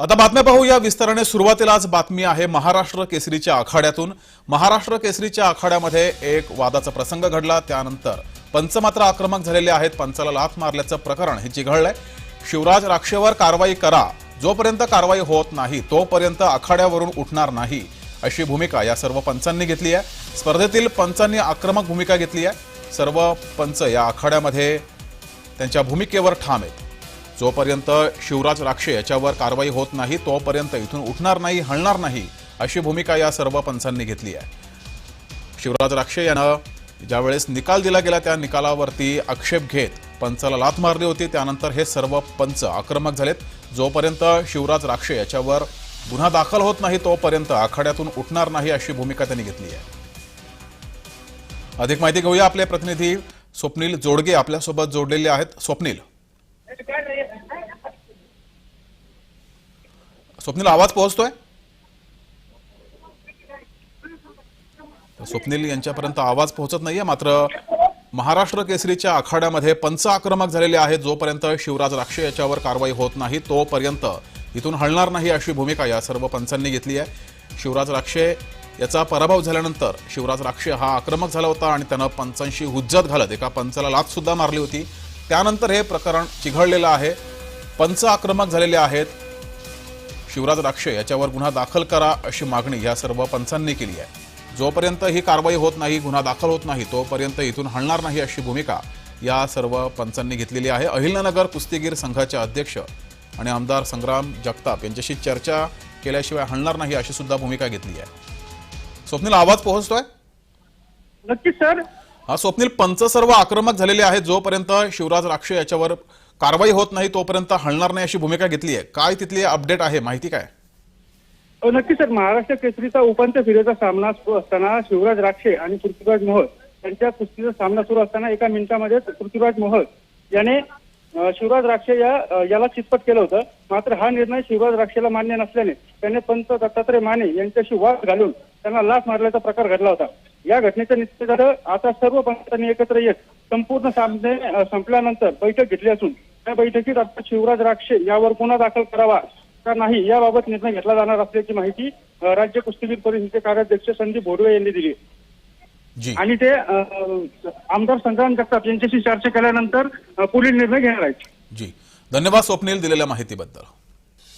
आता बातम्या पाहूया. विस्ताराने सुरुवातीलाच बातमी आहे महाराष्ट्र केसरीच्या आखाड्यातून. महाराष्ट्र केसरीच्या आखाड्यामध्ये एक वादाचा प्रसंग घडला. त्यानंतर पंच मात्र आक्रमक झालेले आहेत. पंचाला लाथ मारल्याचं प्रकरण हे चिघळलंय. शिवराज राक्षेवर कारवाई करा. जोपर्यंत कारवाई होत नाही तोपर्यंत आखाड्यावरून उठणार नाही अशी भूमिका या सर्व पंचांनी घेतली आहे. स्पर्धेतील पंचांनी आक्रमक भूमिका घेतली आहे. सर्व पंच या आखाड्यामध्ये त्यांच्या भूमिकेवर ठाम आहेत. जोपर्यंत शिवराज राक्षे याच्यावर कारवाई होत नाही तोपर्यंत इथून उठणार नाही हलणार नाही अशी भूमिका या सर्व पंचांनी घेतली आहे. शिवराज राक्षे यानं ज्यावेळेस निकाल दिला गेला त्या निकालावरती आक्षेप घेत पंचाला लाथ मारली होती. त्यानंतर हे सर्व पंच आक्रमक झालेत. जोपर्यंत शिवराज राक्षे याच्यावर गुन्हा दाखल होत नाही तोपर्यंत आखाड्यातून उठणार नाही अशी भूमिका त्यांनी घेतली आहे. अधिक माहिती घेऊया आपले प्रतिनिधी स्वप्नील जोडगे आपल्यासोबत जोडलेले आहेत. स्वप्नील स्वप्नील आवाज पोहोचतोय? स्वप्नील यांच्यापर्यंत आवाज पोहोचत नाहीये मात्र महाराष्ट्र केसरीच्या आखाड्यामध्ये पंच आक्रमक झालेले आहेत. जोपर्यंत शिवराज राक्षे याच्यावर कारवाई होत नाही तोपर्यंत इथून हलणार नाही अशी भूमिका या सर्व पंचांनी घेतली आहे. शिवराज राक्षे याचा पराभव झाल्यानंतर शिवराज राक्षे हा आक्रमक झाला होता आणि त्यानं पंचांशी हुज्जत घालत एका पंचाला लाच सुद्धा मारली होती. त्यानंतर हे प्रकरण चिघळलेलं आहे. पंच आक्रमक झालेले आहेत. शिवराज राक्षे याच्यावर गुन्हा दाखल करा अशी मागणी या सर्व पंचांनी केली आहे. जोपर्यंत ही कारवाई होत नाही गुन्हा दाखल होत नाही तोपर्यंत इथून हलणार नाही अशी भूमिका या सर्व पंचांनी घेतलेली आहे. अहिल्यानगर कुस्तीगीर संघाचे अध्यक्ष आणि आमदार संग्राम जगताप यांच्याशी चर्चा केल्याशिवाय हलणार नाही अशी सुद्धा भूमिका घेतली आहे. स्वप्नील आवाज पोहोचतोय? नक्कीच सर. हा स्वप्नील पंच सर्व आक्रमक झालेले आहेत. जोपर्यंत शिवराज राक्षे याच्यावर कारवाई होत नाही तोपर्यंत हलणार नाही अशी भूमिका घेतली आहे. काय तिथली अपडेट आहे? माहिती काय? नक्की नक्कीच सर. महाराष्ट्र केसरीचा उपांत्य फेरीचा सामना सुरू असताना शिवराज राक्षे आणि पृथ्वीराज मोहल यांच्या कुस्तीचा सामना सुरू असताना एका मिनिटामध्ये पृथ्वीराज मोहल याने शिवराज राक्षे या याला चितपट केलं होतं. मात्र हा निर्णय शिवराज राक्षेला मान्य नसल्याने त्याने पंत दत्तात्रय माने यांच्याशी वाद घालून त्यांना लाच मारल्याचा प्रकार घडला होता. या घटनेच्या निश्चित आता सर्व पंचांनी एकत्र येत संपूर्ण सामने संपल्यानंतर बैठक घेतली असून त्या बैठकीत आता शिवराज राक्षे यावर गुन्हा दाखल करावा का नाही याबाबत निर्णय घेतला जाणार असल्याची माहिती राज्य कुस्तीगीर परिषदेचे कार्याध्यक्ष संदीप भोडवे यांनी दिली. आणि ते आमदार संग्राम जगताप यांच्याशी चर्चा केल्यानंतर पुढील निर्णय घेणार आहेत. जी. धन्यवाद स्वप्नील दिलेल्या माहितीबद्दल.